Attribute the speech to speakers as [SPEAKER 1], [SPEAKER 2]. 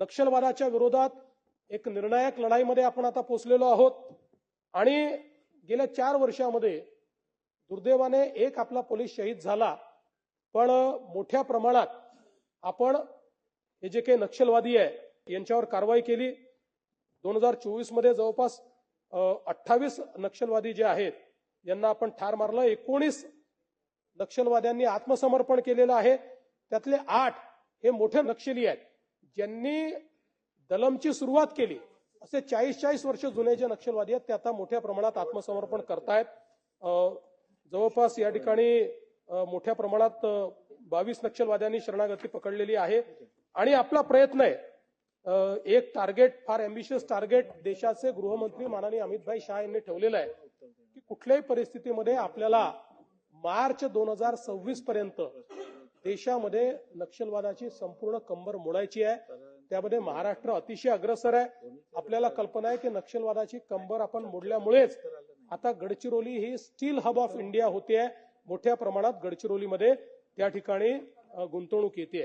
[SPEAKER 1] नक्षलवादाच्या विरोधात एक निर्णायक लढाईमध्ये आपण आता पोचलेलो आहोत. आणि गेल्या चार वर्षामध्ये दुर्दैवाने एक आपला पोलीस शहीद झाला. पण मोठ्या प्रमाणात आपण हे जे काही नक्षलवादी आहे यांच्यावर कारवाई केली. दोन हजार चोवीसमध्ये जवळपास अठ्ठावीस नक्षलवादी जे आहेत यांना आपण ठार मारलं. एकोणीस नक्षलवाद्यांनी आत्मसमर्पण केलेलं आहे. त्यातले आठ हे मोठे नक्षली आहेत. ज्यांनी दलमची सुरुवात केली असे चाळीस चाळीस वर्ष जुने जे नक्षलवादी आहेत ते आता मोठ्या प्रमाणात आत्मसमर्पण करतायत. जवळपास या ठिकाणी मोठ्या प्रमाणात बावीस नक्षलवाद्यांनी शरणागती पकडलेली आहे. आणि आपला प्रयत्न आहे एक टार्गेट फार अम्बिशियस टार्गेट देशाचे गृहमंत्री माननीय अमितभाई शहा यांनी ठेवलेलं आहे की कुठल्याही परिस्थितीमध्ये आपल्याला मार्च दोन हजार सव्वीस पर्यंत देशामध्ये नक्षलवादाची संपूर्ण कंबर मोडायची आहे. त्यामध्ये महाराष्ट्र अतिशय अग्रसर आहे. आपल्याला कल्पना आहे की नक्षलवादाची कंबर आपण मोडल्यामुळेच आता गडचिरोली ही स्टील हब ऑफ इंडिया होते मोठ्या प्रमाणात गडचिरोलीमध्ये त्या ठिकाणी गुंतवणूक येते